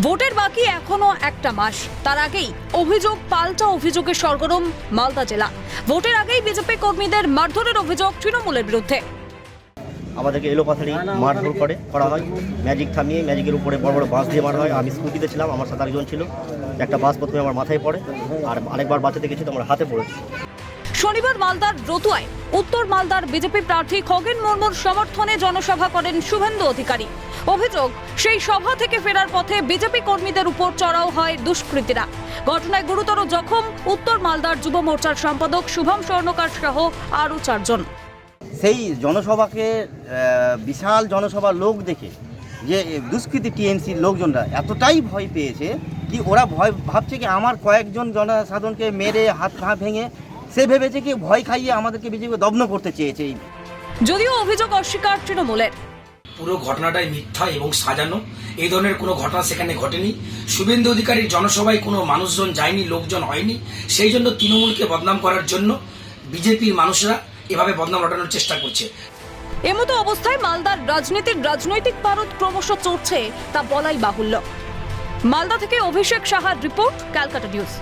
ভোটের বাকি এখনও একটা মাস। তার আগেই অভিযোগ, পাল্টা অভিযোগের সরগরম মালদা জেলা। ভোটের আগেই বিজেপি কর্মীদের মারধরের অভিযোগ তৃণমূলের বিরুদ্ধে। আমাদেরকে এলোপাথারি মারধর করে, করা হয়। ম্যাজিক থামিয়ে ম্যাজিকের উপরে বড় বড় বাস দিয়ে মারা হয়। আমি স্কুটিতে ছিলাম, আমার সাথে আরেকজন ছিল। একটা বাস প্রথমে আমার মাথায় পড়ে, আর আরেকবার বাঁচাতে গেছি, তো আমার হাতে পড়েছে। শনিবার মালদার রতুয়ায়, উত্তর মালদার বিজেপি প্রার্থী খগেন মুর্মুর সমর্থনে জনসভা করেন শুভেন্দু অধিকারী। অভিযোগ, সেই সভা থেকে ফেরার পথে বিজেপি কর্মীদের উপর চড়াও হয় দুষ্কৃতীরা। ঘটনায় গুরুতর জখম উত্তর মালদার যুব মোর্চার সম্পাদক শুভম স্বর্ণকার সহ আরও চারজন। সেই জনসভাকে বিশাল জনসভা লোক দেখে, যে দুষ্কৃতী টিএমসির লোকজনরা এতটাই ভয় পেয়েছে, কি ওরা ভয়, ভাবছে কি আমার কয়েকজন জনসাধারণকে মেরে হাত পা ভেঙে সে ভেবেছে কি ভয় খাইয়ে আমাদেরকে বিজেপি দগ্ন করতে চেয়েছে যদিও অভিযোগ অস্বীকার তৃণমূলের। পুরো ঘটনাটাই মিথ্যা এবং সাজানো। এই ধরনের কোনো ঘটনা সেখানে ঘটেনি। শুভেন্দু অধিকারীর জনসভায় কোনো মানুষজন যায়নি লোকজন হয়নি। সেই জন্য তৃণমূলকে বদনাম করার জন্য বিজেপির মানুষরা এভাবে বদনাম রটানোর চেষ্টা করছে। এমতো অবস্থায় মালদার রাজনীতির রাজনৈতিক পারদ ক্রমশ চড়ছে তা বলাই বাহুল্য। মালদা থেকে অভিষেক সাহার রিপোর্ট ক্যালকাটা নিউজ।